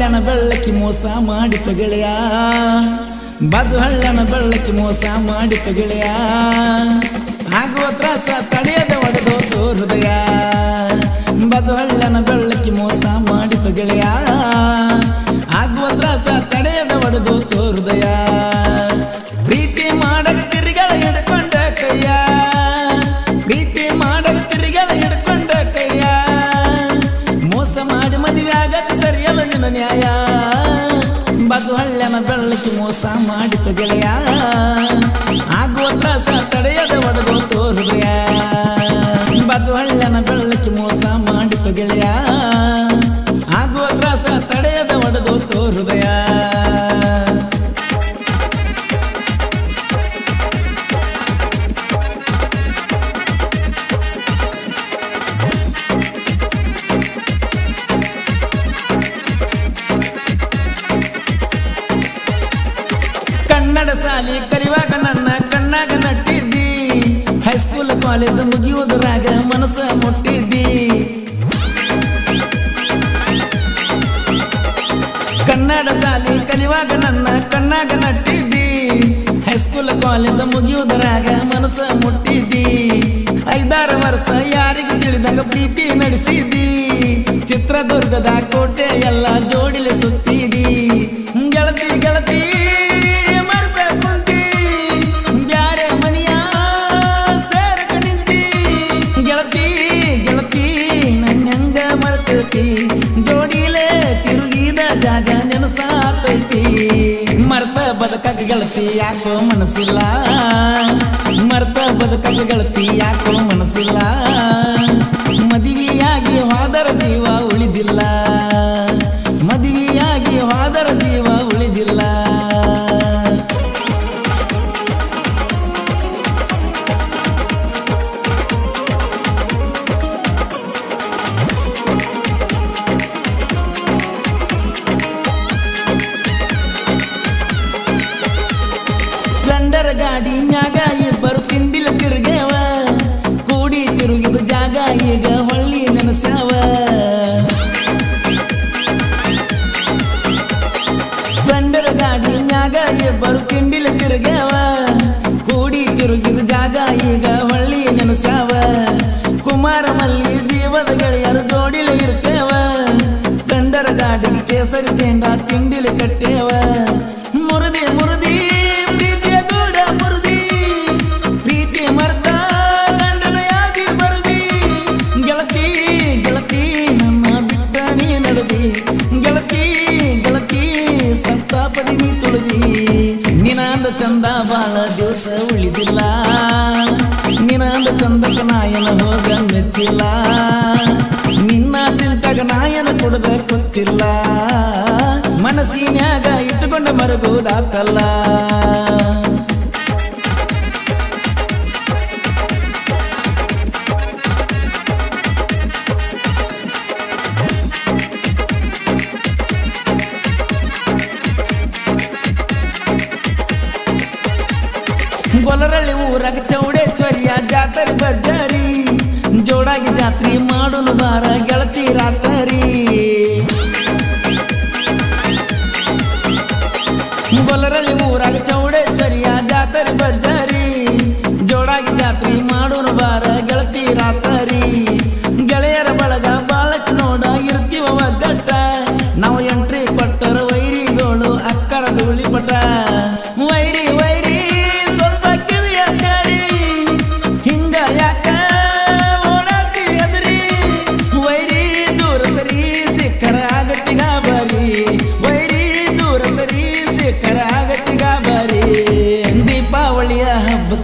ಹಳ್ಳನ ಬೆಳ್ಳಕ್ಕೆ ಮೋಸ ಮಾಡಿ ಗೆಳೆಯ. ಬಾಜು ಹಳ್ಳನ ಬೆಳ್ಳಕ್ಕೆ ಮೋಸ ಮಾಡಿ ಗೆಳೆಯ. ಬಾಜು ಹಳ್ಳ್ಯನ ಬೆಳ್ಳಕ್ಕೆ ಮೋಸ ಮಾಡಿತು ಗೆಳೆಯ. ಆಗುವ ತ್ರಾಸ ತಡೆಯದ ಒಡೆದು ತೋರುದಯ ಬಾಜು ಹಳ್ಳ್ಯನ ಬೆಳ್ಳಕ್ಕೆ ಮೋಸ ಮಾಡಿತು ಗೆಳೆಯ. ಕಾಲೇಜ್ ಮುಗಿಯೋದ್ರಾಗ ಮನಸ್ಸ ಮುಟ್ಟಿದ್ದಿ? ಕನ್ನಡ ಸಾಲಿ ಕಲಿವಾಗ ನನ್ನ ಕಣ್ಣಾಗ ನಟ್ಟಿದ್ದಿ. ಹೈಸ್ಕೂಲ್ ಕಾಲೇಜ್ ಮುಗಿಯೋದ್ರಾಗ ಮನಸ್ಸ ಮುಟ್ಟಿದ್ದಿ. ಐದಾರು ವರ್ಷ ಯಾರಿಗೂ ತಿಳಿದಾಗ ಪ್ರೀತಿ ನಡೆಸಿದಿ ಚಿತ್ರದುರ್ಗದ ಕೋಟೆ ಎಲ್ಲ ಜೋಡಿಲಿ ಸುತ್ತಿದಿ ಗೆಳತಿ ಗೆಳತಿ ಗೆಳತಿ ಯಾಕೋ ಮನಸ್ಸಿಲ್ಲ? ಮರ್ತ ಬದುಕದ ಗೆಳತಿ ಯಾಕೋ ಮನಸ್ಸಿಲ್ಲ? ಮದುವೆಯಾಗಿ ಹೋದರ ಜೀವ ಉಳಿದಿಲ್ಲ. ತಿರುಗಿದ ಜಾಗ, ಈಗ ಹೊಳ್ಳಿ ನೆನಸ್ಯಾವ ಸ್ಪ್ಲೆಂಡರ್ ಗಾಡಿ ಮ್ಯಾಗ ಇಬ್ಬರು ತಿಂಡಿಲ ತಿರುಗೇವ ಕೂಡಿ ತಿರುಗಿದ ಜಾಗ, ಈಗ ಹೊಳ್ಳಿ ನೆನಸ್ಯಾವ. ಕುಮಾರ ಮಲ್ಲಿ ಜೀವದ ಗೆಳೆಯರು ಜೋಡಿಲ ಇರ್ತೇವ. ಸ್ಪ್ಲೆಂಡರ್ ಗಾಡಿ ಕೇಸರಿ ಚೇಂಡ ತಿಂಡಿಲ ಕಟ್ಟೇವ. ದಿವಸ ಉಳಿದಿಲ್ಲ. ನಿನಾಂದ ಚಂದಕ ನಾಯನ ಹೋಗ ನಿನ್ನ ಚಿಂತಕ ನಾಯನ ಕೊಡದ ಗೊತ್ತಿಲ್ಲ. ಮನಸ್ಸಿನ್ಯಾಗ ಇಟ್ಟುಕೊಂಡ ಮರಗೋದಾತಲ್ಲ. ಗೊಲರಳ್ಳಿ ಊರಾಗ ಚೌಡೇಶ್ವರಿಯ ಜಾತ್ರೆ ಬರ್ಜಾರಿ ಜೋಡಾಗಿ ಜಾತ್ರೆ ಮಾಡೋನು ಬಾರ ಗೆಳತಿ ರಾತ್ರಿ.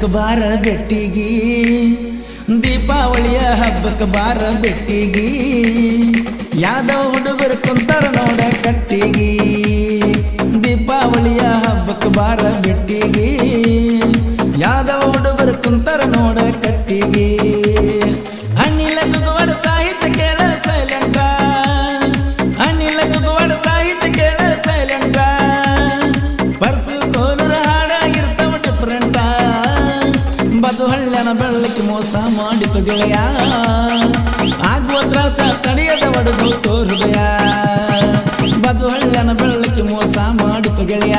ಬಾರ ಬೆಟ್ಟಿಗಿ. ದೀಪಾವಳಿಯ ಹಬ್ಬಕ್ಕೆ ಬಾರ ಬೆಟ್ಟಿಗಿ. ಯಾದವ ಹುಡುಗರು ಕುಂತಾರ ನೋಡ ಕಟ್ಟಿಗಿ. ಹೊಳ್ಳೆನ ಬೆಳ್ಳಕ್ಕೆ ಮೋಸ ಮಾಡಿತು ಗೆಳೆಯ. ಆಗುವ ತ್ರಾಸ ತಡೆಯದ ಬದು ಹೊಳ್ಳೆನ ಬೆಳ್ಳಕ್ಕೆ ಮೋಸ ಮಾಡಿತು ಗೆಳೆಯ.